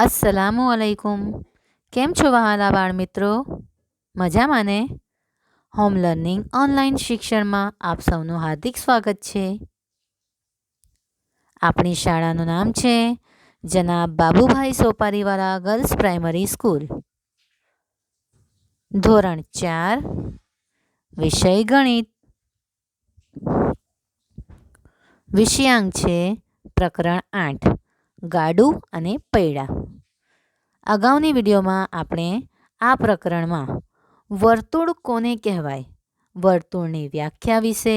અસલામુ અલૈકુમ. કેમ છો વહાલા બાળ મિત્રો મજામાં ને? હોમ લર્નિંગ ઓનલાઈન શિક્ષણમાં આપ સૌનું હાર્દિક સ્વાગત છે. આપણી શાળાનું નામ છે જનાબ Babubhai Sopariwala girls primary school. ધોરણ ચાર, વિષય ગણિત. વિષયાંક છે પ્રકરણ આઠ, ગાડું અને પૈડા. અગાઉની વિડીયોમાં આપણે આ પ્રકરણમાં વર્તુળ કોને કહેવાય? વર્તુળની વ્યાખ્યા વિશે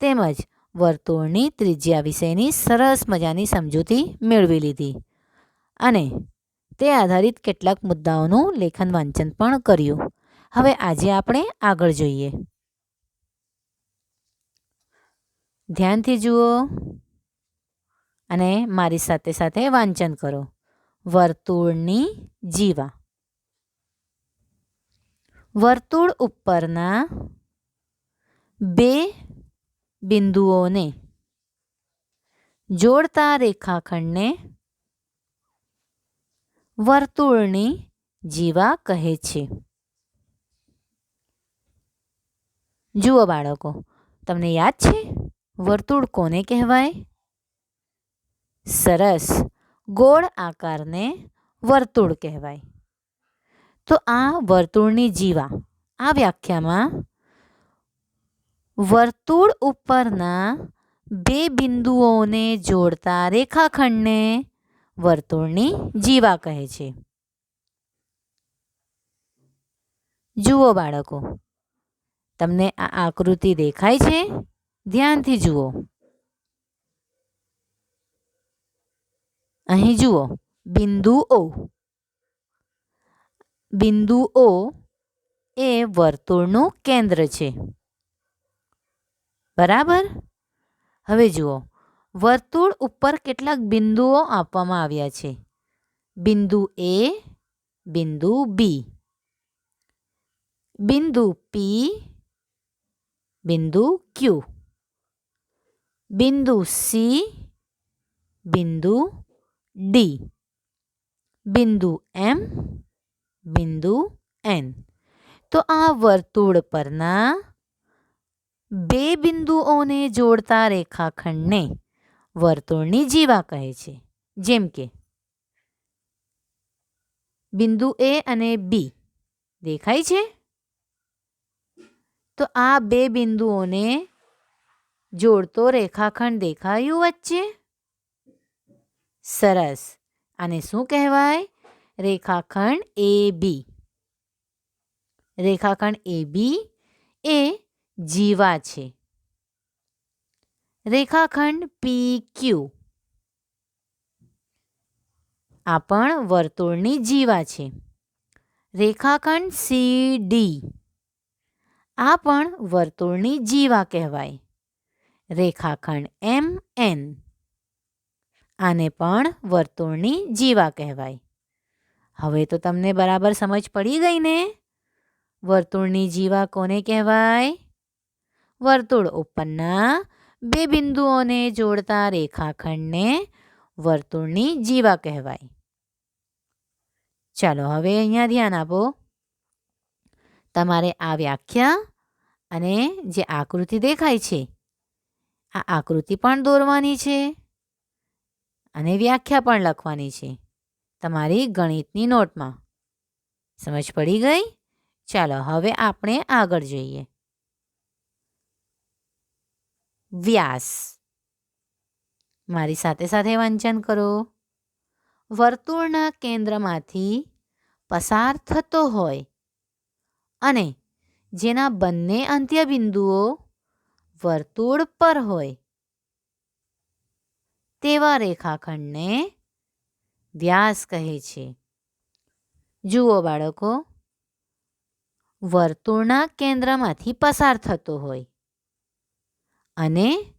તેમજ વર્તુળની ત્રિજ્યા વિશેની સરસ મજાની સમજૂતી મેળવી લીધી અને તે આધારિત કેટલાક મુદ્દાઓનું લેખન વાંચન પણ કર્યું. હવે આજે આપણે આગળ જોઈએ. ધ્યાનથી જુઓ અને મારી સાથે સાથે વાંચન કરો. વર્તુળની જીવા. વર્તુળ ઉપરના બે બિંદુઓને જોડતા રેખાખંડને વર્તુળની જીવા કહે છે. જુઓ બાળકો, તમને યાદ છે? વર્તુળ કોને કહેવાય? સરસ. ગોળ આકારને વર્તુળ કહેવાય. તો આ વર્તુળની જીવા. આ વ્યાખ્યામાં વર્તુળ ઉપરના બે બિંદુઓને જોડતા રેખાખંડને વર્તુળની જીવા કહે છે. જુઓ બાળકો, તમને આ આકૃતિ દેખાય છે? ધ્યાનથી જુઓ. અહીં જુઓ, બિંદુ ઓ. બિંદુ ઓ એ વર્તુળનું કેન્દ્ર છે. બરાબર? હવે જુઓ, વર્તુળ ઉપર કેટલાક બિંદુઓ આપવામાં આવ્યા છે. બિંદુ એ, બિંદુ બી. બિંદુ પી, બિંદુ ક્યુ. બિંદુ સી, બિંદુ ડી બિંદુ એમ બિંદુ એન તો આ વર્તુળ પરના બે બિંદુઓને જોડતા રેખાખંડને વર્તુળની જીવા કહે છે. જેમ કે, બિંદુ એ અને બી દેખાય છે? તો આ બે બિંદુઓને જોડતો રેખાખંડ દેખાયું વચ્ચે? સરસ. આને શું કહેવાય? રેખાખંડ એ બી. રેખાખંડ એ બી એ જીવા છે. રેખાખંડ પી ક્યુ. આ પણ વર્તુળની જીવા છે. રેખાખંડ સી ડી. આ પણ વર્તુળની જીવા કહેવાય. રેખાખંડ એમ એન. આને પણ વર્તુળની જીવા કહેવાય. હવે તો તમને બરાબર સમજ પડી ગઈ ને? વર્તુળની જીવા કોને કહેવાય? વર્તુળ ઉપરના બે બિંદુઓને જોડતા રેખાખંડને વર્તુળની જીવા કહેવાય. ચાલો હવે અહીંયા ધ્યાન આપો. તમારે આ વ્યાખ્યા અને જે આકૃતિ દેખાય છે, આ આકૃતિ પણ દોરવાની છે. અને વ્યાખ્યા પણ લખવાની છે. તમારી ગણિતની નોટમાં. સમજ પડી ગઈ? ચાલો હવે આપણે આગળ જઈએ. વ્યાસ. મારી સાથે સાથે વાંચન કરો. વર્તુળના કેન્દ્રમાંથી પસાર થતો હોય અને જેના બંને અંત્યબિંદુઓ વર્તુળ પર હોય. તેવા રેખાખંડને વ્યાસ કહે છે. જુઓ બાળકો, વર્તુળના કેન્દ્રમાંથી પસાર થતો હોય અને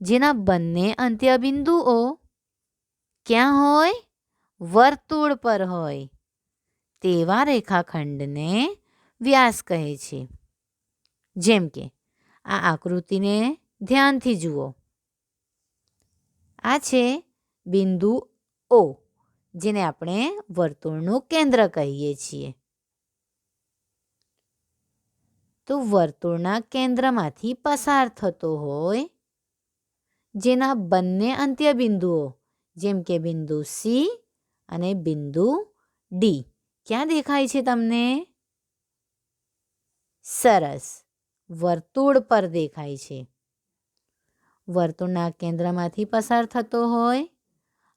જેના બંને અંત્યબિંદુઓ ક્યાં હોય? વર્તુળ પર હોય. તેવા રેખાખંડને વ્યાસ કહે છે. જેમ કે, આ આકૃતિને ધ્યાનથી જુઓ. આ છે બિંદુ ઓ, જેને આપણે વર્તુળનું કેન્દ્ર કહીએ છીએ. તો વર્તુળના કેન્દ્રમાંથી પસાર થતો હોય જેના બંને અંત્ય બિંદુઓ, જેમ કે બિંદુ સી અને બિંદુ ડી. ક્યાં દેખાય છે તમને? સરસ. વર્તુળ પર દેખાય છે. વર્તુળના કેન્દ્રમાંથી પસાર થતો હોય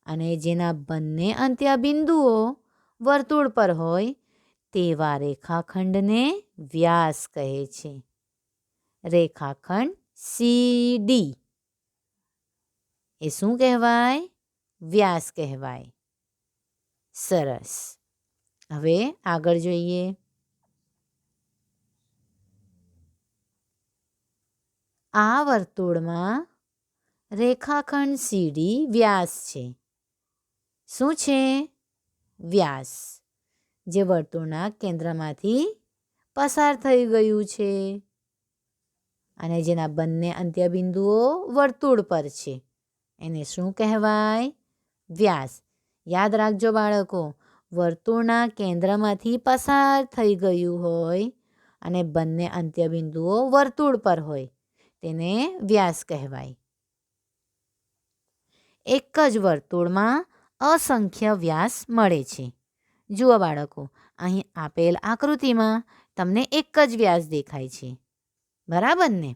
અને જેના બંને અંત્ય બિંદુઓ વર્તુળ પર હોય તેવા રેખાખંડને વ્યાસ કહે છે. રેખાખંડ સી ડી એ શું કહેવાય? વ્યાસ કહેવાય. સરસ. હવે આગળ જોઈએ. આ વર્તુળમાં રેખાખંડ સીડી વ્યાસ છે. શું છે? વ્યાસ, જે વર્તુળના કેન્દ્રમાંથી પસાર થઈ ગયું છે. અને જેના બંને અંત્યબિંદુઓ વર્તુળ પર છે. એને શું કહેવાય? વ્યાસ. યાદ રાખજો બાળકો, વર્તુળના કેન્દ્રમાંથી પસાર થઈ ગયું હોય અને બંને અંત્યબિંદુઓ વર્તુળ પર હોય, તેને વ્યાસ કહેવાય. એક જ વર્તુળમાં અસંખ્ય વ્યાસ મળે છે. જુઓ બાળકો, અહીં આપેલ આકૃતિમાં તમને એક જ વ્યાસ દેખાય છે. બરાબર ને?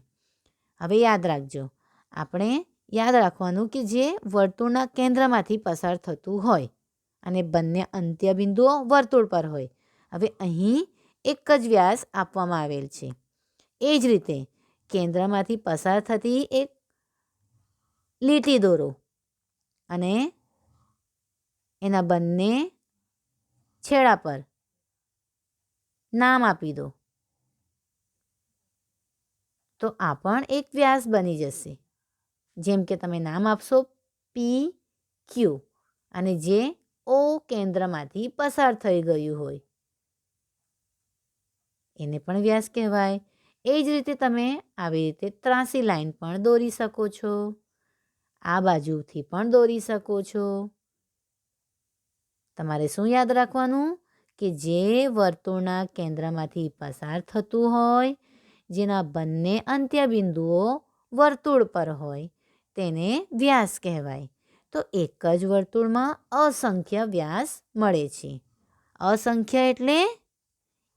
હવે યાદ રાખજો, આપણે યાદ રાખવાનું કે જે વર્તુળના કેન્દ્રમાંથી પસાર થતું હોય અને બંને અંત્યબિંદુઓ વર્તુળ પર હોય, હવે અહીં એક જ વ્યાસ આપવામાં આવેલ છે. એ જ રીતે, કેન્દ્રમાંથી પસાર થતી એક લીટી દોરો. અને એના બંને છેડા પર નામ આપી દો. તો આ પણ એક વ્યાસ બની જશે. જેમ કે તમે નામ આપશો પી ક્યુ અને જે ઓ કેન્દ્રમાંથી પસાર થઈ ગયું હોય. એને પણ વ્યાસ કહેવાય. એ જ રીતે તમે આવી રીતે ત્રાસી લાઈન પણ દોરી શકો છો. આ બાજુથી પણ દોરી શકો છો. તમારે શું યાદ રાખવાનું? કે જે વર્તુળના કેન્દ્રમાંથી પસાર થતું હોય, જેના બંને અંત્યબિંદુઓ વર્તુળ પર હોય, તેને વ્યાસ કહેવાય. તો એક જ વર્તુળમાં અસંખ્ય વ્યાસ મળે છે. અસંખ્ય એટલે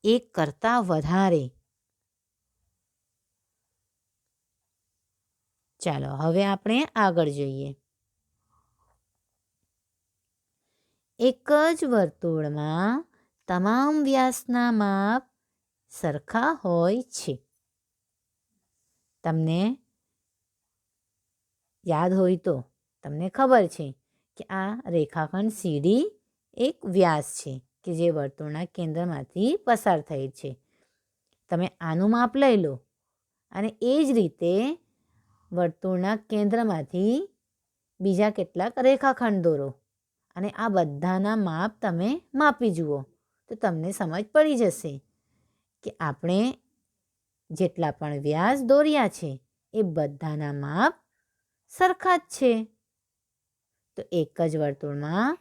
એક કરતાં વધારે. ચાલો, હવે આપણે આગળ જોઈએ. એક જ વર્તુળમાં તમામ વ્યાસના માપ સરખા હોય છે. તમને યાદ હોય તો તમને ખબર છે કે આ રેખાખંડ સીડી એક વ્યાસ છે કે જે વર્તુળના કેન્દ્રમાંથી પસાર થઈ છે. તમે આનું માપ લઈ લો અને એ જ રીતે વર્તુળના કેન્દ્રમાંથી બીજા કેટલાક રેખાખંડ દોરો અને આ બધાના માપ તમે માપી જુઓ, તો તમને સમજ પડી જશે કે આપણે જેટલા પણ વ્યાસ દોર્યા છે, એ બધાના માપ સરખા જ છે. તો એક જ વર્તુળમાં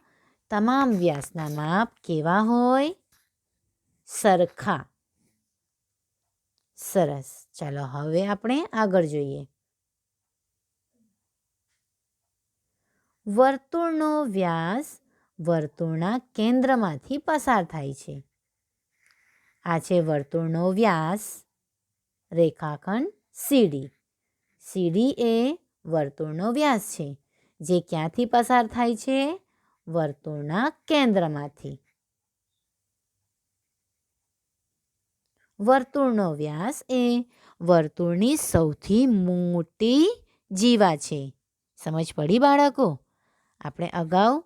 તમામ વ્યાસના માપ કેવા હોય? સરખા. સરસ. ચાલો હવે આપણે આગળ જોઈએ. વર્તુળનો વ્યાસ વર્તુળના કેન્દ્રમાંથી પસાર થાય છે. આ છે વર્તુળનો વ્યાસ, રેખાખંડ સીડી સીડી એ વર્તુળનો વ્યાસ છે, જે ક્યાંથી પસાર થાય છે? વર્તુળના કેન્દ્રમાંથી. વર્તુળનો વ્યાસ એ વર્તુળની સૌથી મોટી જીવા છે. સમજ પડી બાળકો? આપણે અગાઉ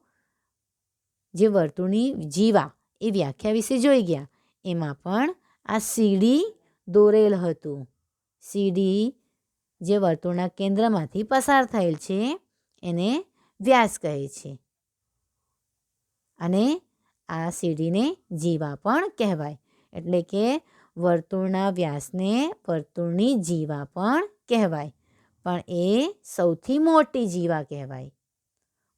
જે વર્તુળની જીવા એ વ્યાખ્યા વિશે જોઈ ગયા. એમાં પણ આ સીડી દોરેલ હતું. સીડી જે વર્તુળના કેન્દ્રમાંથી પસાર થયેલ છે, એને વ્યાસ કહે છે. અને આ સીડીને જીવા પણ કહેવાય. એટલે કે વર્તુળના વ્યાસને વર્તુળની જીવા પણ કહેવાય. પણ એ સૌથી મોટી જીવા કહેવાય.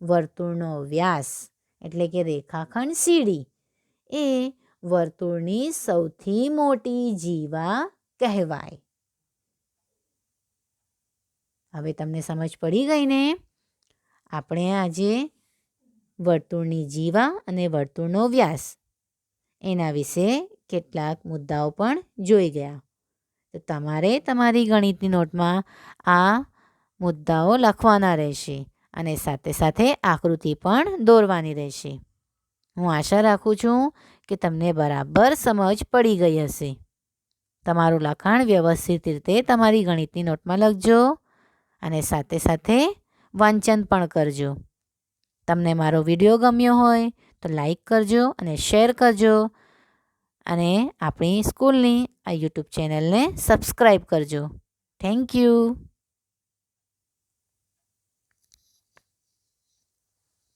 વર્તુળનો વ્યાસ, એટલે કે રેખાખંડ સીડી, એ વર્તુળની સૌથી મોટી જીવા કહેવાય. હવે તમને સમજ પડી ગઈ ને? આપણે આજે વર્તુળની જીવા અને વર્તુળનો વ્યાસ, એના વિશે કેટલાક મુદ્દાઓ પણ જોઈ ગયા. તો તમારે તમારી ગણિતની નોટમાં આ મુદ્દાઓ લખવાના રહેશે. અને સાથે સાથે આકૃતિ પણ દોરવાની રહેશે. હું આશા રાખું છું કે તમને બરાબર સમજ પડી ગઈ હશે. તમારું લખાણ વ્યવસ્થિત રીતે તમારી ગણિતની નોટમાં લખજો અને સાથે સાથે વાંચન પણ કરજો. તમને મારો વીડિયો ગમ્યો હોય તો લાઈક કરજો અને શેર કરજો અને આપણી સ્કૂલની આ યુટ્યુબ ચેનલને સબસ્ક્રાઈબ કરજો. Thank you.